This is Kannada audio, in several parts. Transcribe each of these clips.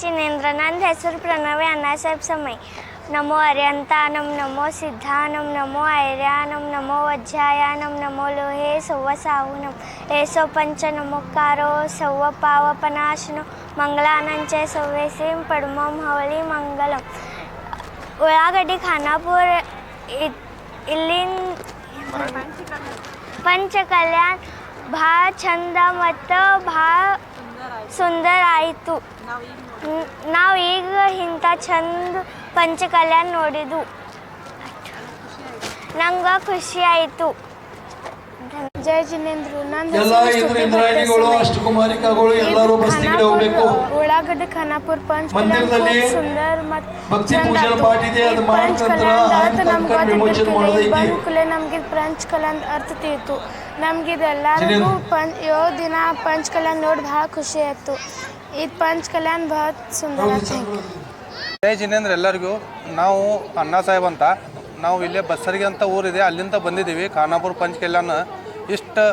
जिनेंद्र नांदेसर प्रणवे अण्णासाहेब समय नमो अर्यंता नमो सिद्धानम नमो आयर्या नमो वज्जाया नमो लोहे सव्व साहू हे सो पंच नमोकारो सव्व पावपनाशनो. मंगलानंचे सव्वेसीम पडमम हवली मंगलम उळागडी खानापूर इलिन पंचकल्याण ಭಾಳ ಚಂದ ಮತ್ತು ಭಾಳ ಸುಂದರ ಆಯಿತು. ನಾವು ಈಗ ಇಂಥ ಚಂದ ಪಂಚಕಲ್ಯಾಣ ನೋಡಿದ್ದು ನಂಗೆ ಖುಷಿ ಆಯಿತು. ಜಯ ಜಿನೇಂದ್ರ ಇಂದ್ರಾಣಿಗಳು ಅಷ್ಟಕುಮಾರಿಕಾಗಳು ಎಲ್ಲರೂ ಬಸ್ತಿಗೆ ಹೋಗಬೇಕು. ಉಳ್ಳಾಗಡ್ಡಿ ಖಾನಾಪುರ ಪಂಚ ಮಂದಿರದಲ್ಲಿ ಸುಂದರ ಮತ್ತು ಭಕ್ತಿ ಪೂಜೆ ಪಾಠ ಇದೆ ಅದು ಮಾಡ್ಕಂತ್ರ ಹಂತಕ ವಿಮೋಚನೆ ಮಾಡೋದೈತಿ. ನಮ್ಗೆ ಪಂಚ ಕಲ್ಯಾಣ ಅರ್ಥ ತಿಳಿತು. ನಮ್ಗೆ ಪಂಚ್. ಪಂಚ ಏಳು ದಿನ ಪಂಚ್ ಕಲ್ಯಾಣ ನೋಡಿ ಭಾಳ ಖುಷಿ ಆಯಿತು. ಇದು ಪಂಚ್ ಕಲ್ಯಾಣ ಭಾಳ ಸುಂದರ ಜೈ ಜಿನೇಂದ್ರ ಎಲ್ಲರಿಗೂ ನಾವು ಅಣ್ಣಾ ಸಾಹೇಬ್ ಅಂತ ನಾವು ಇಲ್ಲೇ ಬಸ್ಸರಿಗೆ ಅಂತ ಊರಿದೆ ಅಲ್ಲಿಂದ ಬಂದಿದ್ದೀವಿ. ಖಾನಾಪುರ ಪಂಚ ಕಲ್ಯಾಣ ಇಷ್ಟು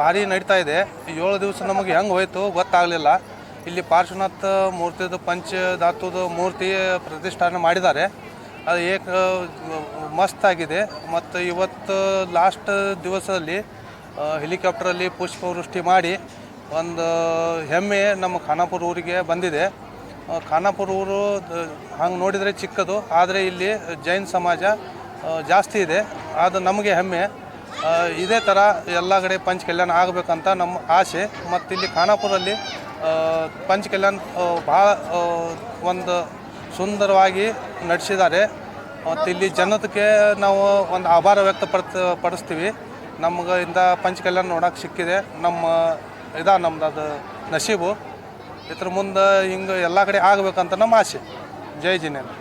ಭಾರಿ ನಡೀತಾ ಇದೆ. ಏಳು ದಿವಸ ನಮಗೆ ಹೆಂಗೆ ಹೋಯ್ತು ಗೊತ್ತಾಗಲಿಲ್ಲ. ಇಲ್ಲಿ ಪಾರ್ಶ್ವನಾಥ ಮೂರ್ತಿದು ಪಂಚಧಾತುದ ಮೂರ್ತಿ ಪ್ರತಿಷ್ಠಾನ ಮಾಡಿದ್ದಾರೆ. ಅದು ಏಕ ಮಸ್ತ್ ಆಗಿದೆ. ಮತ್ತು ಇವತ್ತು ಲಾಸ್ಟ್ ದಿವಸದಲ್ಲಿ ಹೆಲಿಕಾಪ್ಟರಲ್ಲಿ ಪುಷ್ಪವೃಷ್ಟಿ ಮಾಡಿ ಒಂದು ಹೆಮ್ಮೆ ನಮ್ಮ ಖಾನಾಪುರ ಊರಿಗೆ ಬಂದಿದೆ. ಖಾನಾಪುರ ಊರು ಹಂಗೆ ನೋಡಿದರೆ ಚಿಕ್ಕದು, ಆದರೆ ಇಲ್ಲಿ ಜೈನ್ ಸಮಾಜ ಜಾಸ್ತಿ ಇದೆ. ಅದು ನಮಗೆ ಹೆಮ್ಮೆ. ಇದೇ ಥರ ಎಲ್ಲ ಕಡೆ ಪಂಚ ಕಲ್ಯಾಣ ಆಗಬೇಕಂತ ನಮ್ಮ ಆಸೆ. ಮತ್ತು ಇಲ್ಲಿ ಖಾನಾಪುರಲ್ಲಿ ಪಂಚ ಕಲ್ಯಾಣ ಭಾಳ ಒಂದು ಸುಂದರವಾಗಿ ನಡೆಸಿದ್ದಾರೆ. ಮತ್ತು ಇಲ್ಲಿ ಜನತೆಗೆ ನಾವು ಒಂದು ಆಭಾರ ವ್ಯಕ್ತಪಡ್ತ, ಪಡಿಸ್ತೀವಿ. ನಮ್ಗೆ ಇಂದ ಪಂಚ ಕಲ್ಯಾಣ ನೋಡೋಕೆ ಸಿಕ್ಕಿದೆ. ನಮ್ಮ ಇದಾ ನಮ್ದು ಅದು ನಸೀಬು ಇದ್ರ ಮುಂದೆ ಹಿಂಗೆ ಎಲ್ಲ ಕಡೆ ಆಗಬೇಕಂತ ನಮ್ಮ ಆಸೆ. ಜೈ ಜಿನೇಂದ್ರ